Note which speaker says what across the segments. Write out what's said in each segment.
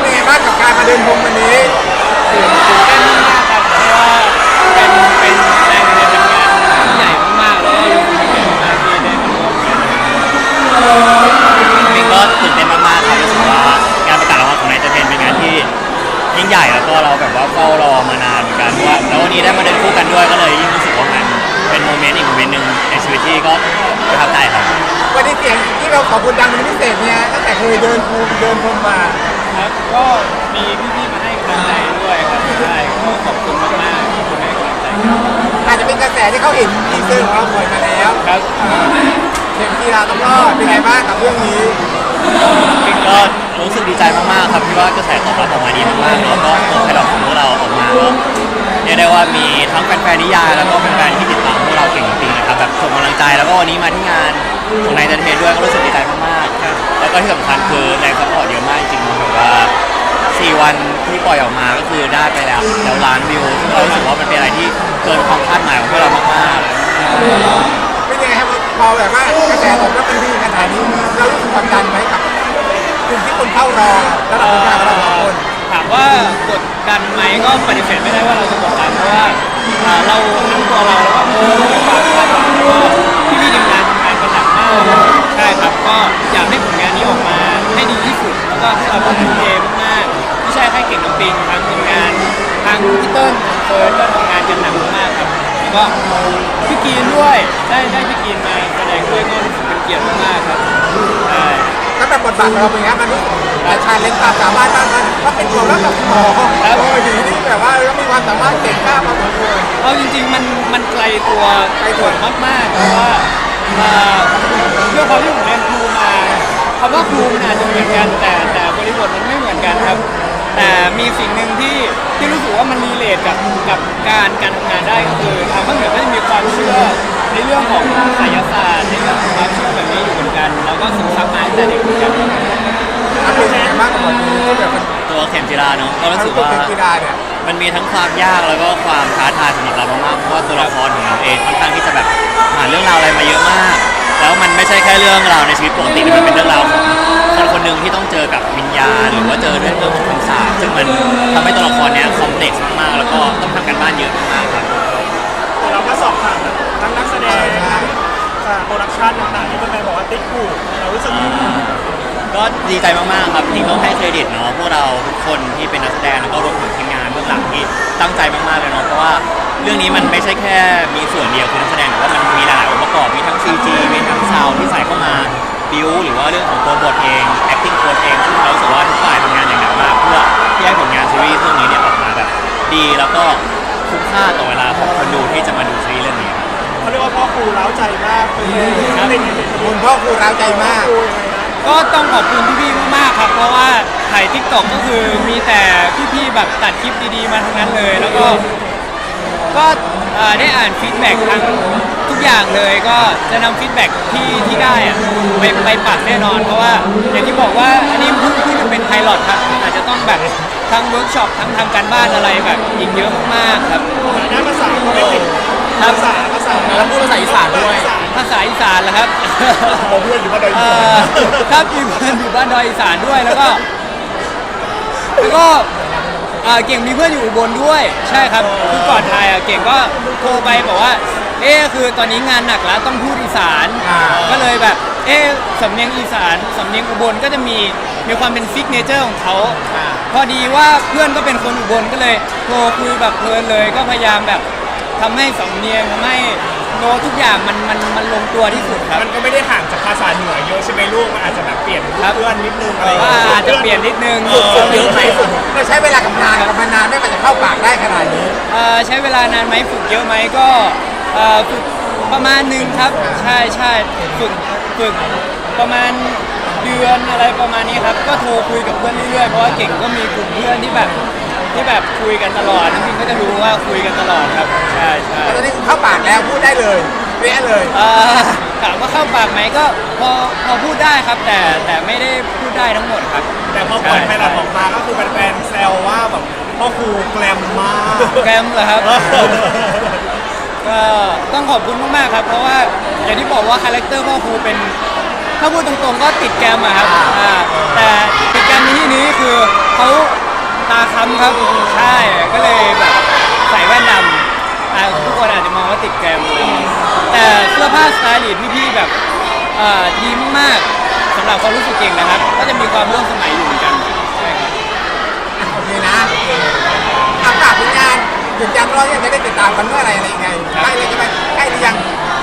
Speaker 1: เป็นยังไงบ้างกับการมาเดินพรมวันนี้
Speaker 2: ตื่นเต้นมากครับเพราะว่าเป็นเป็นแรงเรียนทำงานที่ใหญ่มากๆแล้วก็รู้สึกเป็นมากที่ได้มาร่วมกัน
Speaker 3: มิงก็ตื่นเต้นมากๆครับรู้สึกว่างานประกาศรางวัลของนายเจเทนเป็นงานที่ยิ่งใหญ่แล้วก็เราแบบว่าเฝ้ารอมานานเหมือนกันว่าแล้ววันนี้ได้มาเดินคู่กันด้วยก็เลยยิ่งรู้สึกว่ามันเป็นโมเมนต์อีกโมเมนต์หนึ่งในชีวิตที่ก็ประทับใจครับ
Speaker 1: วันนี้เสียงที่เราขอบคุณดังเป็นพิเศษเนี่ยตั้งแต่เคยเดินพรมเดินพรมมา
Speaker 2: ครับก็มีพี่ๆมาให้กำลังใจด้วยครับใช่ก็ขอบคุณมากๆที่คุณให้กำลังใจครับ
Speaker 1: อาจจะเป็นกระแสที่เขาเห็นทีเซอร์ของเราปล่อยมาแล้ว
Speaker 2: ครับ
Speaker 1: เข็มกีฬาต้องรอดเป็นไงบ้างกับเรื่องนี้
Speaker 3: มิงก็รู้สึกดีใจมากๆครับที่ว่ากระแสตอบรับออกมาดีมากๆแล้วก็ตัวไพลอตของพวกเราออกมาก็เรียกได้ว่ามีทั้งแฟนๆนิยายแล้วก็แฟนๆที่ติดตามพวกเราเก่งจริงๆนะครับแบบส่งกำลังใจแล้วก็วันนี้มาที่งานของนายเจเทนด้วยก็รู้สึกดีใจมากๆครับแล้วก็ที่สำคัญคือ วันที่ปล่อยออกมาก็คือได้ไปแล้วแล้วล้านวิวซึ่งเรารู้สึกว่ามันเป็นอะไรที่เกินความคาดหมายของพวกเรามาก
Speaker 1: เป็นยังไงครับพอแบบว่ากระแสตอบรับเป็นดีขนาดนี้เรารู้สึกกดดันไหมกับกลุ่มที่คนเข้ารอแล้วเราเป็นการเราสองคน
Speaker 2: ถามว่ากดดันไหมก็ปฏิเสธไม่ได้ว่าเราจะกดดันเพราะว่าอ่าเราทั้งตัวเราแล้วก็เออมีความคาดหวังว่าที่พี่ทีมงานทำงานกันหนักมากใช่ครับก็อยากให้ผลงานนี้ออกมาให้ดีที่สุดแล้วก็ให้เราต้องทุ่มเทมากๆไม่ใช่แค่เก่งน้ำปิงทางผลงานทางพี่เติ้ลเฟิร์สก็ทำงานกันหนักมากครับแล้วก็พี่กรีนด้วยได้ได้พี่กรีนมาแสดงด้วยก็รู้สึกเป็นเกียรติมากๆครับใช่
Speaker 1: แล้วแบบบทบาทของเราเป็นไงมันรู้สึกแต่ชาเลนจ์ความสามารถบ้างมันก็เป็นของแล้วกับหมอโอ้ยอยู่ที่แบบว่าเรามีความสามารถเก่งมากพอสมควร
Speaker 2: เอาจริง ๆ มันมันไกลตัวไกลตัวมากๆเพราะว่าเอ่อด้วยความที่ผมเรียนครูมาคำว่าครูมันอาจจะเหมือนกันแต่แต่บริบทมันไม่เหมือนกันครับ แต่มีสิ่งหนึ่งที่ที่รู้สึกว่ามันรีเลทกับกับการการทำงานได้ก็คือทางภาคเหนือก็จะมีความเชื่อในเรื่องของไสยศาสตร์ในเรื่องของความเชื่อแบบนี้อยู่เหมือนกัน แล้วก็ศึกษามาตั้งแต่เด็กเหมือนกัน
Speaker 1: มันเป็นยังไงบ้างกับบทนี้ที่แบบมัน
Speaker 3: ตัวเข็มจิราเนาะก็รู้สึก
Speaker 1: ว
Speaker 3: ว่า
Speaker 1: เป็นกีฬาเนี่ย
Speaker 3: มันมีทั้งความยากแล้วก็ความท้าทายสำหรับเรามากๆเพราะว่าตัวละครของเราเองค่อนข้างที่จะแบบผ่านเรื่องราวอะไรมาเยอะมาก แล้วมันไม่ใช่แค่เรื่องราวในชีวิตปกติแต่มันเป็นเรื่องราวของ คนคนหนึ่งที่ต้องเจอกับวิญญาณ หรือว่าเจอเรื่องของคำสาปซึ่งมันทำให้ตัวละครเนี้ยคอมเพล็กซ์มากๆ แล้วก็ต้องทำกันบ้านเยอะมากๆครับ
Speaker 4: เราก็สอบผ่านทั้งนักแสดงทั้งโปรดักชันต่างๆที่เป็นแฟนบอกว่าติ๊กถูกเรารู้สึก
Speaker 3: ก็ดีใจมากๆครับจริงต้องให้เครดิตเนาะพวกเราทุกคนที่เป็นนักแสดงแล้วก็รวมถึงทีมงานเบื้องหลังที่ตั้งใจมากๆเลยเนาะเพราะว่าเรื่องนี้มันไม่ใช่แค่มีส่วนเดียวคือนักแสดงแต่ว่ามันมีหลายๆองค์ประกอบมีทั้ง CG มีทั้งซาวที่ใส่เข้ามาบิวหรือว่าเรื่องของตัวบทเอง คุ้มค่าต่อเวลาของคนดูที่จะมาดูซีรีส์เรื่องนี้ครับ
Speaker 4: เขาเรียกว่าพ่อครูเล้าใจมากเป็นเป็นเป็น
Speaker 1: คุณพ่อครูร้าวใจมาก
Speaker 4: ครูยังไงนะ
Speaker 2: ก็ต้องขอบคุณพี่ๆมากๆครับ เพราะว่าถ่ายทิกตอกก็คือมีแต่พี่ๆแบบตัดคลิปดีๆมาทั้งนั้นเลย แล้วก็ก็เอ่อได้อ่านฟีดแบ็กทั้งทุกอย่างเลยก็จะนำฟีดแบ็กที่ที่ได้อะไปไปปรับแน่นอน เพราะว่าอย่างที่บอกว่าอันนี้เพิ่งเพิ่งจะเป็นไพลอตครับอาจจะต้องแบบทั้งเวิร์กช็อปทั้งทำการบ้านอะไรแบบอีกเยอะมากๆครับา
Speaker 4: ษา
Speaker 2: อีสานเหรอครับ
Speaker 4: ผมเพื่อนอยู่บ้านใด
Speaker 2: เอ่อครับอยู่บ้านอยู่บ้านดอยอีสานด้วยแล้วก็แล้วก็เอ่อเก่งมีเพื่อนอยู่อุบลด้วย ใช่ครับคือก่อนถ่ายอะเก่งก็โทรไปบอกว่า เอ๊ะคือตอนนี้งานหนักแล้วต้องพูดอีสาน
Speaker 1: อ่า
Speaker 2: ก็เลยแบบ เอ๊ะสำเนียงอีสานสำเนียงอุบลก็จะมีมีความเป็นซิกเนเจอร์ของเขา พอดีว่าเพื่อนก็เป็นคนอุบลก็เลยโทรคุยแบบเพลินเลยก็พยายามแบบ ทำให้สำเนียงทำให้โน้ตทุกอย่างมันมันมันลงตัวที่สุดครับ
Speaker 4: มันก็ไม่ได้ห่างจากภาษาเหนือเยอะใช่ไหมลูกมันอาจจะแบบเปลี่ยน
Speaker 2: ครับ
Speaker 4: เพื่อนนิดนึงอะไร
Speaker 2: ว่าอาจจะเปลี่ยนนิดนึง
Speaker 1: ฝึกเยอะไหมฝึกเราใช้เวลากับงานกับมันนานไม่กว่าจะเข้าปากได้ขนาดนี้
Speaker 2: เอ่อใช้เวลานานไหมฝึกเยอะไหมก็เอ่อฝึกประมาณหนึ่งครับ ใช่ใช่ฝึกฝึกประมาณเดือนอะไรประมาณนี้ครับ ก็โทรคุยกับเพื่อนเรื่อยๆเพราะว่าเก่งก็มีกลุ่มเพื่อนที่แบบ ที่แบบคุยกันตลอดน้ำพิงก็จะรู้ว่าคุยกันตลอดครับ ใช่ใช่
Speaker 1: แล้วตอนนี้เข้าปากแล้วพูดได้เลยเรียเลย
Speaker 2: เอ่อถามว่าเข้าปากไหมก็พอพอพูดได้ครับ แต่แต่ไม่ได้พูดได้ทั้งหมดครับ
Speaker 4: แต่พอปล่อยไพลอตออกมาก็คือแฟนๆแซวว่าแบบพ่อครูแกลมมาก
Speaker 2: แกรมเหรอครับ ก็ต้องขอบคุณมากๆครับ เพราะว่าอย่างที่บอกว่าคาแรคเตอร์พ่อครูเป็น ถ้าพูดตรงๆก็ติดแกรมอะครับอ่าแต่ติดแกรมในที่นี้คือ เขาตา ค้ำครับใช่ก็เลยแบบใส่แว่นดำอ่าทุกคนอาจจะมองว่าติดแกรมเลยแต่เสื้อผ้าสไตลิสต์พี่ๆแบบเอ่อดีมากๆสำหรับความรู้สึกเก่งนะครับ ก็จะมีความร่วมสมัยอยู่เหมือนกันใช่ครับ
Speaker 1: โอเคนะอาฝากผลงานถึงจังร้อยยังจะได้ติดตามกันเมื่อไหรอะไรยังไงใกล้เลยใช่ไหมใกล้หรือยัง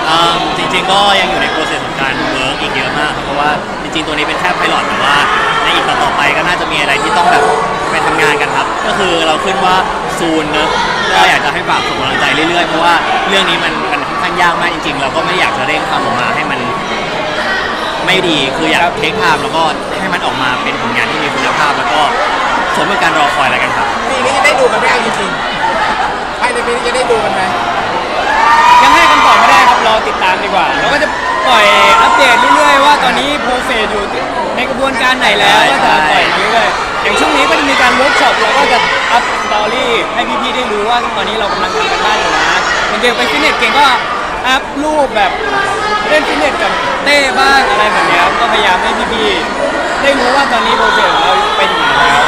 Speaker 3: อืมจริงๆก็ยังอยู่ในโปรเซสของการเวิร์กอีกเยอะมากครับเพราะว่าจริงๆตัวนี้เป็นแค่ไพลอตแต่ว่าในอีกต่อๆไปก็น่าจะมีอะไรที่ต้องแบบ ไปทำงานกันครับ ก็คือเราขึ้นว่าซูนเนอะก็อยากจะให้ฝากส่งกำลังใจเรื่อยๆ เพราะว่าเรื่องนี้มันมันค่อนข้างยากมากจริง ๆ เราก็ไม่อยากจะเร่งทำออกมาให้มัน ไม่ดีคืออยากเทคไทม์แล้วก็ให้มันออกมาเป็นผลงานที่มีคุณภาพ แล้วก็สมกับการรอคอยอะไรกันครับ
Speaker 1: ปีนี้ ให้
Speaker 2: พี่ๆได้รู้ว่าตอนนี้เรากำลังทำกันบ้านอยู่นะเก่งไปฟิตเนสเก่งก็อัพรูปแบบเล่นฟิตเนสกับเต้บ้างอะไรแบบเนี้ยก็พยายามให้พี่ๆได้รู้ว่าตอนนี้โปรเซสของเราเป็นอย่างไรแล้ว